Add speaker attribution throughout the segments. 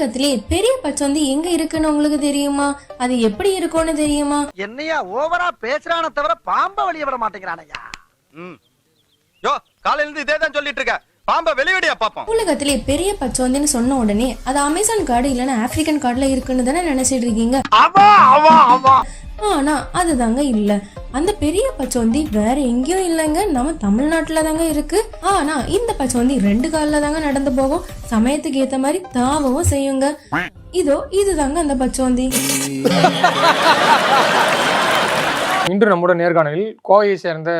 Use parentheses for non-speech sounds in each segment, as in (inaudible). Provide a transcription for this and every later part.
Speaker 1: உலகத்திலே பெரிய பச்சோந்தி எங்க இருக்குன்னு உங்களுக்கு தெரியுமா? அது எப்படி இருக்கும்னு தெரியுமா?
Speaker 2: என்னையா ஓவரா பேசுறான தவிர பாம்ப வெளிய விட மாட்டேங்கிறானய்யா
Speaker 3: ம். யோ காலையில இருந்து இதே தான் சொல்லிட்டு இருக்க. பாம்ப வெளியடியா பாப்போம்.
Speaker 1: உலகத்திலே பெரிய பச்சோந்தின்னு சொன்ன உடனே அது அமேசான் காடு இல்லைன்னா ஆப்பிரிக்கன் காடுல இருக்குன்னு தானே நினைச்சிட்டு இருக்கீங்க? ஆனா அதுதாங்க இல்ல. அந்த பெரிய பச்சோந்தி வேற எங்கேயும் இல்லைங்க. நம்ம தமிழ்நாட்டுல தாங்க இருக்கு. ஆனா இந்த பச்சோந்தி ரெண்டு கால்ல தாங்க நடந்து போகும். சமயத்துக்கு ஏத்த மாதிரி தாவவும் செய்யுங்க. இதோ இதுதாங்க அந்த பச்சோந்தி.
Speaker 4: இன்று நம்முடைய நேர்காணலில் கோவையை சேர்ந்த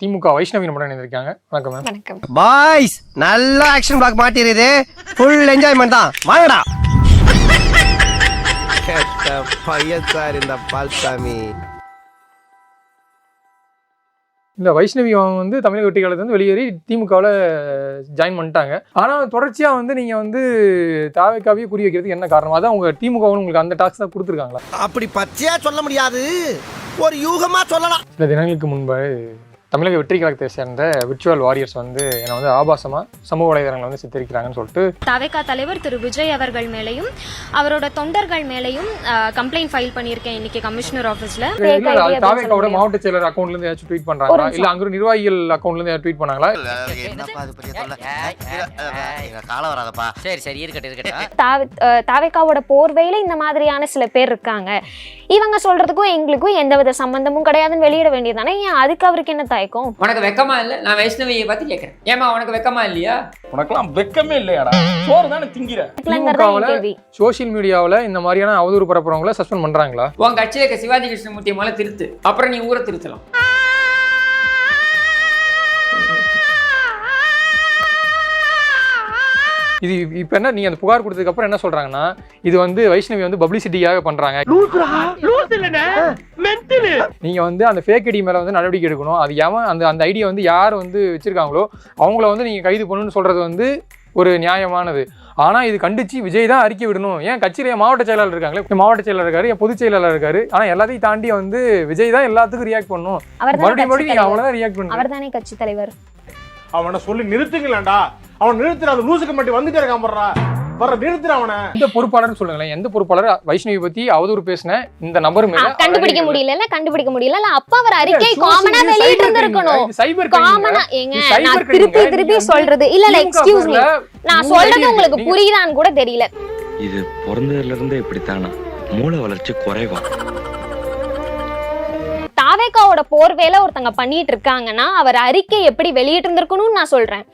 Speaker 4: திமுக வைஷ்ணவி நம்முடன் இணைந்திருக்காங்க. வணக்கம் மேம்.
Speaker 5: வணக்கம்.
Speaker 6: பாய்ஸ் நல்ல ஆக்ஷன் பிளாக் மாட்டிருது ஃபுல் என்ஜாய்மெண்ட் தான். வாங்கடா. பையன் சார் இந்த பால்சாமி.
Speaker 4: இந்த வைஷ்ணவி அவங்க வந்து தமிழக வெற்றி வந்து வெளியேறி திமுகவில் ஜாயின் பண்ணிட்டாங்க. ஆனால் தொடர்ச்சியாக வந்து நீங்கள் வந்து தாவைக்காவே குறி வைக்கிறதுக்கு என்ன காரணம்? அதான் உங்கள் திமுக உங்களுக்கு அந்த டாக்ஸ் தான் கொடுத்துருக்காங்களா?
Speaker 6: அப்படி பச்சையா சொல்ல முடியாது. ஒரு யூகமா சொல்லலாம்.
Speaker 4: சில தினங்களுக்கு முன்பு தமிழக வெற்றி கழகத்தை சேர்ந்த விர்ச்சுவல் வாரியர்ஸ் வந்து என்னை வந்து ஆபாசமாக சமூக வலைதளங்களை வந்து சித்தரிக்கிறாங்கன்னு சொல்லிட்டு
Speaker 5: தவேகா தலைவர் திரு விஜய் அவர்கள் மேலையும் அவரோட தொண்டர்கள் மேலையும் கம்ப்ளைண்ட் ஃபைல் பண்ணியிருக்கேன் இன்னைக்கு கமிஷனர் ஆஃபீஸ்ல
Speaker 4: தாவேக்காவோட மாவட்ட செயலர் அக்கௌண்ட்ல இருந்து ஏதாச்சும் ட்வீட் பண்றாங்களா? இல்ல அங்க நிர்வாகிகள் அக்கௌண்ட்ல இருந்து ட்வீட் பண்ணாங்களா?
Speaker 7: என்னப்பா அது பெரிய தொல்லை? கால வராதப்பா. சரி சரி இருக்கட்டும் இருக்கட்டும். (laughs)
Speaker 8: தாவ- அஹ் தாவேக்காவோட போர்வையில இந்த மாதிரியான சில பேர் இருக்காங்க. இவங்க சொல்றதுக்கும் எங்களுக்கும் எந்தவித சம்பந்தமும் கிடையாதுன்னு வெளியிட வேண்டியதானே ஏன் அதுக்கு அவருக்கு என்ன தயக்கம்
Speaker 9: உனக்கு வெக்கமா இல்ல? நான் வைஷ்ணவியை பார்த்து கேட்கறேன் ஏமா உனக்கு வெக்கமா இல்லையா?
Speaker 10: உனக்கெல்லாம் வெக்கமே இல்லையாடா. சோறு தானே திங்கிற.
Speaker 4: திமுகவுல சோஷியல் மீடியாவுல இந்த மாதிரியான அவதூறு பரப்புறவங்கள சஸ்பெண்ட் பண்றாங்களா?
Speaker 9: உன் கட்சியில இருக்க சிவாஜி கிருஷ்ணமூர்த்தி மேல திருத்து. அப்புறம் நீ ஊரை திருத்தலாம்.
Speaker 4: இது இப்ப என்ன நீங்க அந்த புகார் கொடுத்ததுக்கு அப்புறம் என்ன சொல்றாங்கன்னா இது வந்து வைஷ்ணவி வந்து பப்ளிசிட்டியாக பண்றாங்க. நீங்க வந்து அந்த ஃபேக் ஐடி மேல வந்து நடவடிக்கை எடுக்கணும். அது எவன் அந்த அந்த ஐடியா வந்து யார் வந்து வச்சிருக்காங்களோ அவங்கள வந்து நீங்க கைது பண்ணணும்னு சொல்றது வந்து ஒரு நியாயமானது. ஆனா இது கண்டிச்சு விஜய் தான் அறிக்கை விடணும். ஏன் கட்சியில என் மாவட்ட செயலாளர் இருக்காங்களே மாவட்ட செயலாளர் இருக்காரு என் பொதுச் செயலாளர் இருக்காரு. ஆனா எல்லாத்தையும் தாண்டி வந்து விஜய் தான் எல்லாத்துக்கும் ரியாக்ட் பண்ணணும்.
Speaker 8: அவர்
Speaker 4: மறுபடியும் மறுபடியும் நீங்க
Speaker 8: தானே
Speaker 4: அவ்வளவுதான் ரியாக்ட் பண்ணுங்க
Speaker 8: அவர் தானே கட்சி தலைவர்?
Speaker 10: அவனை சொல்லி நிறுத்துங்களேன்டா. அவன் நிறுத்துற அந்த லூசுக்கு மட்டும் வந்துட்டே இருக்கான் போடுறா வர நிறுத்துற அவனை.
Speaker 4: எந்த பொறுப்பாளர்னு சொல்லுங்களேன். எந்த பொறுப்பாளர்? வைஷ்ணவி பத்தி அவதூறு பேசின இந்த நபர் மேல
Speaker 8: கண்டுபிடிக்க முடியல கண்டுபிடிக்க முடியல. இல்ல அப்ப அவர் அறிக்கை காமனா வெளியிட்டு இருந்திருக்கணும்.
Speaker 4: crime
Speaker 8: காமனா
Speaker 4: ங்க.
Speaker 8: ஏங்க நான் திருப்பி. திருப்பி சொல்றது. இல்ல இல்ல எக்ஸ்கியூஸ் மீ நான் சொல்றது உங்களுக்கு புரியுதான்னு கூட தெரியல.
Speaker 11: இது பிறந்ததுல இருந்தே இப்படித்தானா? மூளை வளர்ச்சி குறைவா?
Speaker 8: தாவேக்காவோட போர்வேல ஒருத்தங்க பண்ணிட்டு இருக்காங்கன்னா அவர் அறிக்கை எப்படி வெளியிட்டு இருந்திருக்கணும்னு நான் சொல்றேன்.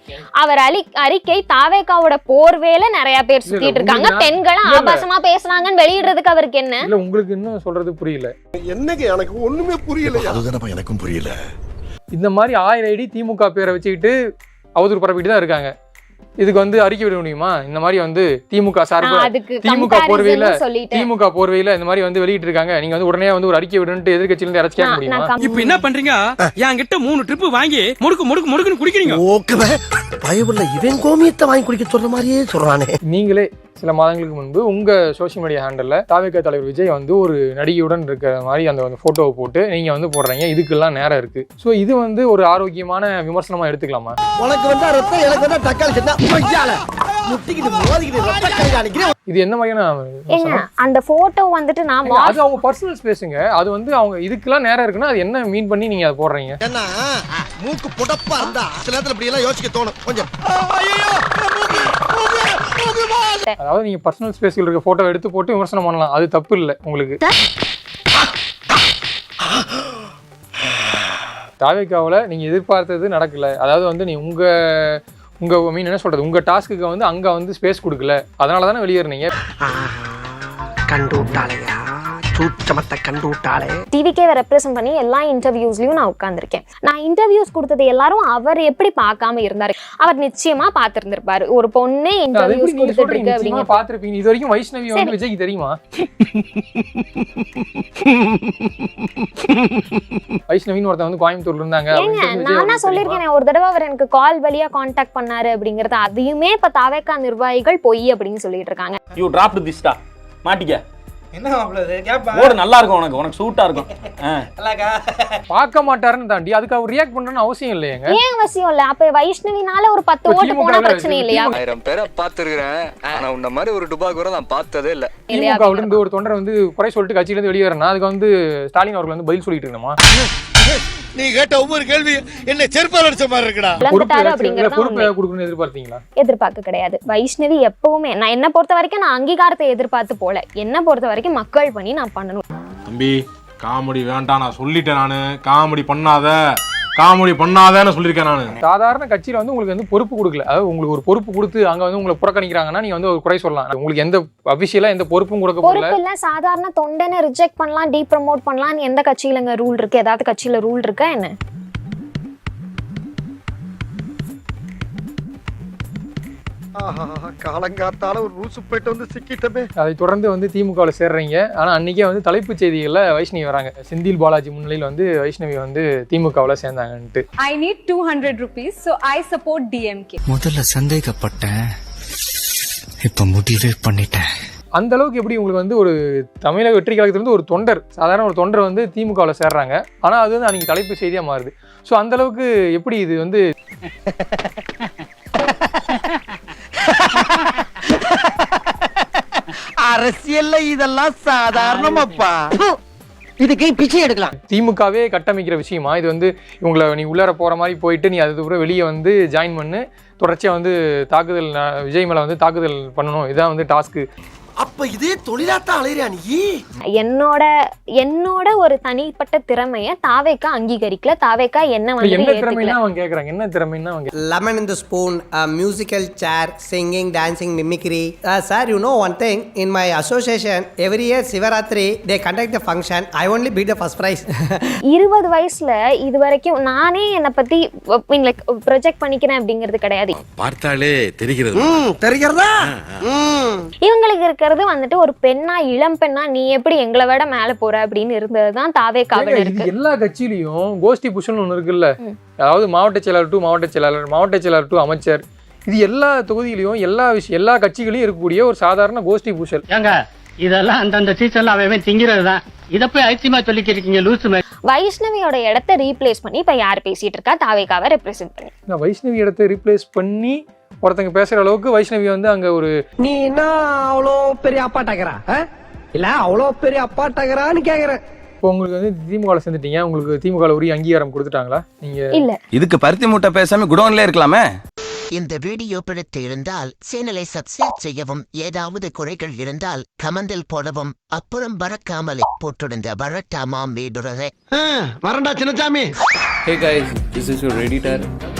Speaker 8: அவர் அலி அறிக்கை தாவேக்காவோட போர்வேல நிறைய பேர் சுத்திட்டு இருக்காங்க. பெண்களை. ஆபாசமா பேசுறாங்கன்னு வெளியிடுறதுக்கு அவருக்கு என்ன?
Speaker 4: இல்ல உங்களுக்கு இன்னும் சொல்றது புரியல.
Speaker 6: என்னங்க எனக்கு ஒண்ணுமே புரியல
Speaker 11: அதுதானப்பா எனக்கும் புரியல.
Speaker 4: இந்த மாதிரி ஆயிரம் ஐடி திமுக பேரை வச்சுக்கிட்டு அவதூறு பரப்பிட்டு தான் இருக்காங்க. இதுக்கு வந்து அறிக்கை விட முடியுமா? இந்த மாதிரி வந்து திமுக சார்பு
Speaker 8: நான் அதுக்கு
Speaker 4: திமுக போர்வையில திமுக போர்வையில இந்த மாதிரி வந்து வெளியிட்டு இருக்காங்க நீங்க வந்து உடனே வந்து ஒரு அறிக்கை விடுன்ட்டு எதிர்க்கட்சியில இருந்து கேட்க
Speaker 8: நான்-
Speaker 4: முடியுமா?
Speaker 10: இப்ப என்ன பண்றீங்க? என்கிட்ட மூணு ட்ரிப் வாங்கி முடுக்கு முடுக்கு முடுக்குன்னு குடிக்கிறீங்க.
Speaker 6: ஓகே பயபுள்ள இவன் கோமியத்தை வாங்கி குடிக்க சொல்ற மாதிரியே சொல்றானே.
Speaker 4: நீங்களே சில மாதங்களுக்கு முன்பு உங்க சோஷியல் மீடியா ஹேண்டல்ல தாவேக தலைவர் விஜய் வந்து ஒரு நடிகையுடன் இருக்கிற மாதிரி அந்த வந்து போட்டோவை போட்டு நீங்க வந்து போடுறீங்க. இதுக்கெல்லாம் நேரம் இருக்கு. ஸோ இது வந்து ஒரு ஆரோக்கியமான விமர்சனமா எடுத்துக்கலாமா?
Speaker 6: உனக்கு வந்தா ரத்தம் எனக்கு வந்தா தக்காளி
Speaker 4: இது என்ன மாதிரியான?
Speaker 8: அந்த போட்டோ வந்துட்டு நான்
Speaker 4: அது அவங்க பர்சனல் ஸ்பேஸுங்க அது வந்து அவங்க இதுக்கெல்லாம் நேரம் இருக்குன்னா அது என்ன மீன் பண்ணி நீங்க அதை போடுறீங்க?
Speaker 6: ஏன்னா மூக்கு புடப்பா இருந்தா சில நேரத்துல இப்படி எல்லாம் யோசிக்க தோணும். கொஞ்சம்.
Speaker 4: அதாவது நீங்க பர்சனல் ஸ்பேஸ்ல இருக்க போட்டோ எடுத்து போட்டு விமர்சனம் பண்ணலாம். அது தப்பு இல்லை உங்களுக்கு. தாவிக்காவில் நீங்கள் எதிர்பார்த்தது நடக்கல. அதாவது வந்து நீ உங்கள் உங்கள் மீன் என்ன சொல்கிறது உங்கள் டாஸ்க்குக்கு வந்து அங்கே வந்து ஸ்பேஸ் கொடுக்கல. அதனால தானே வெளியேறினீங்க?
Speaker 6: கண்டு விட்டாலையா சூச்சமத்தை கண்டு விட்டாளே
Speaker 8: டிவிக்கேவை ரெப்ரசென்ட் பண்ணி எல்லா இன்டர்வியூஸ்லயும் நான் உட்கார்ந்திருக்கேன். நான் இன்டர்வியூஸ் கொடுத்தது எல்லாரும் அவர் எப்படி பார்க்காம இருந்தாரு? அவர் நிச்சயமா பார்த்திருந்திருப்பாரு. ஒரு பொண்ணு இன்டர்வியூஸ் கொடுத்துட்டு இருக்கு அப்படிங்க
Speaker 4: பார்த்திருப்பீங்க. இது வரைக்கும் வைஷ்ணவி வந்து விஜய்க்கு தெரியுமா? வைஷ்ணவின்னு ஒருத்தன் வந்து கோயம்புத்தூர்ல இருந்தாங்க.
Speaker 8: நான்? சொல்லியிருக்கேன் ஒரு தடவை அவர் எனக்கு கால் வழியா காண்டாக்ட் பண்ணாரு அப்படிங்கறது அதையுமே இப்ப தாவேக்கா நிர்வாகிகள் பொய் அப்படின்னு சொல்லிட்டு இருக்காங்க.
Speaker 10: யூ டிராப்ட் திஸ்டா மாட்டிக்க.
Speaker 2: என்ன மாப்பிள்ள கேப்பா?
Speaker 10: ஓடு நல்லா இருக்கும் உனக்கு. உனக்கு சூட்டா இருக்கும்.
Speaker 2: நல்லாக்கா?
Speaker 4: பார்க்க மாட்டாருன்னு தாண்டி அதுக்கு அவர் ரியாக்ட் பண்ணணும்னு அவசியம் இல்லையேங்க.
Speaker 8: ஏன் அவசியம் இல்ல. அப்ப வைஷ்ணவினால ஒரு பத்து ஓட்டு போனா பிரச்சனை இல்லையா?
Speaker 3: ஆயிரம் பேரை பாத்துருக்கிறேன் ஆனா உன்ன மாதிரி ஒரு டுபா கூட நான் பார்த்ததே இல்ல.
Speaker 8: இல்லையா
Speaker 4: திமுக இருந்து ஒரு தொண்டர் வந்து குறை சொல்லிட்டு கட்சியில இருந்து வெளியேறனா அதுக்கு வந்து ஸ்டாலின் அவர்கள் வந்து பதில் சொல்லிட்டு இருக்கணுமா? (laughs)
Speaker 6: நீ கேட்ட ஒவ்வொரு கேள்வி என்ன செருப்பால் அடிச்ச மாதிரி இருக்குடா.
Speaker 4: பொறுப்பு எதிர்பார்த்தீங்களா?
Speaker 8: எதிர்பார்க்க கிடையாது. வைஷ்ணவி எப்பவுமே நான் என்ன பொறுத்த வரைக்கும் நான் அங்கீகாரத்தை எதிர்பார்த்து போல. என்ன பொறுத்த வரைக்கும் மக்கள் பண்ணி நான் பண்ணணும்.
Speaker 10: தம்பி காமெடி வேண்டாம் நான் சொல்லிட்டேன் நானு. காமெடி பண்ணாத. காமெடி பண்ணாதேன்னு சொல்லியிருக்கேன் நானு.
Speaker 4: சாதாரண கட்சியில வந்து உங்களுக்கு வந்து பொறுப்பு கொடுக்கல. அதாவது உங்களுக்கு ஒரு பொறுப்பு கொடுத்து அங்க வந்து உங்களை புறக்கணிக்கிறாங்கன்னா நீங்க வந்து ஒரு குறை சொல்லலாம். உங்களுக்கு எந்த அபிஷியலா எந்த பொறுப்பும் கொடுக்க
Speaker 8: பொறுப்பு இல்ல. சாதாரண தொண்டனை ரிஜெக்ட் பண்ணலாம் டீ ப்ரமோட் பண்ணலாம் எந்த கட்சியிலங்க ரூல் இருக்கு? ஏதாவது கட்சியில ரூல் இருக்கா என்ன?
Speaker 2: காலங்காத்தால ஒரு ரூசு போயிட்டு வந்து சிக்கிட்டமே.
Speaker 4: அதை தொடர்ந்து வந்து திமுகவில் சேர்றீங்க. ஆனா அன்னைக்கே வந்து தலைப்புச் செய்திகள்ல வைஷ்ணவி வராங்க. செந்தில் பாலாஜி முன்னிலையில் வந்து வைஷ்ணவி வந்து திமுகவில் சேர்ந்தாங்கன்ட்டு.
Speaker 1: I need two hundred rupees so I support DMK
Speaker 11: முதல்ல சந்தேகப்பட்டேன். இப்ப முடிவே பண்ணிட்டேன்.
Speaker 4: அந்த அளவுக்கு எப்படி உங்களுக்கு வந்து ஒரு தமிழக வெற்றி கழகத்திலிருந்து ஒரு தொண்டர் சாதாரண ஒரு தொண்டர் வந்து திமுகவில் சேர்றாங்க. ஆனா அது வந்து அன்னைக்கு தலைப்பு செய்தியா மாறுது. ஸோ அந்த அளவுக்கு எப்படி இது வந்து (laughs)
Speaker 2: அரசியல்ல இதெல்லாம் சாதாரணமாப்பா. இதுக்கு பிச்சை எடுக்கலாம்?
Speaker 4: திமுகவே கட்டமைக்கிற விஷயமா? இது வந்து இவங்களை நீ உள்ளார போற மாதிரி போயிட்டு நீ அதுக்கப்புறம் வெளியே வந்து ஜாயின் பண்ணு. தொடர்ச்சியா வந்து தாக்குதல் விஜய் மேல வந்து தாக்குதல் பண்ணணும். இதான் வந்து டாஸ்க்கு
Speaker 6: அப்ப இதே தொழிலாத்தான் அலையிறியா நீ?
Speaker 8: என்னோட என்னோட ஒரு தனிப்பட்ட திறமைய தாவேக்கா அங்கீகரிக்கல தாவேக்கா என்ன வந்து
Speaker 4: என்ன திறமைன்னா அவங்க கேக்குறாங்க. என்ன திறமைன்னா அவங்க
Speaker 6: lemon in the spoon musical chair singing dancing mimicry sir you know one thing in my association every year Shivaratri they conduct the function I only beat the first prize
Speaker 8: இருபது வயசுல இது வரைக்கும் நானே என்னை பத்தி லைக் ப்ரொஜெக்ட் பண்ணிக்கிறேன் அப்படிங்கிறது கிடையாது.
Speaker 11: பார்த்தாலே தெரிகிறது.
Speaker 6: தெரிகிறதா?
Speaker 8: இவங்களுக்கு இருக்கிறது வந்துட்டு ஒரு பெண்ணா இளம் பெண்ணா நீ எப்படி எங்களை விட மேல போற அப்படின்னு இருந்ததுதான் தாவே காவல் இருக்கு.
Speaker 4: எல்லா கட்சியிலையும் கோஷ்டி புஷன் ஒன்று இருக்குல்ல? அதாவது மாவட்ட செயலாளர் டு மாவட்ட செயலாளர் மாவட்ட செயலாளர் டு அமைச்சர். இது எல்லா தொகுதியிலையும் எல்லா விஷயம் எல்லா கட்சிகளையும் இருக்கக்கூடிய ஒரு சாதாரண கோஷ்டி பூஷல்
Speaker 9: ஏங்க இதெல்லாம் அந்தந்த சீசன்ல அவன் திங்கிறது தான் இதை போய் ஐத்தியமா சொல்லிக்கிட்டு இருக்கீங்க லூசு
Speaker 8: வைஷ்ணவியோட இடத்த ரீப்ளேஸ் பண்ணி இப்ப யார் பேசிட்டு இருக்கா? தாவேக்காவை ரெப்ரசென்ட் பண்ணி.
Speaker 4: நான் வைஷ்ணவி இடத்தை ரீப்ளேஸ் பண்ணி ஒருத்தங்க பேசுற அளவுக்கு வைஷ்ணவி வந்து அங்க ஒரு
Speaker 6: நீ என்ன அவ்வளோ பெரிய அப்பாட்டாக்கிறா இல்ல அவ்வளோ பெரிய அப்பாட்டாக்கிறான்னு கேக்குறேன்.
Speaker 4: இப்போ உங்களுக்கு வந்து திமுகவில் சேர்ந்துட்டீங்க. உங்களுக்கு திமுகவில் உரிய அங்கீகாரம் கொடுத்துட்டாங்களா? நீங்க
Speaker 8: இல்ல.
Speaker 3: இதுக்கு பருத்தி மூட்டை பேசாம குடோன்ல இருக்கலாமே?
Speaker 7: இந்த வீடியோ பிடித்து இருந்தால் சேனலை சப்ஸ்கிரைப் செய்யவும் ஏதாவது குறைகள் இருந்தால் கமெண்டில் போடவும் அப்புறம் பறக்காமலே போட்டிருந்த வரட்டாமாம் வீடுறதை
Speaker 6: வரண்டா Chinnasamy
Speaker 11: hey guys this is your editor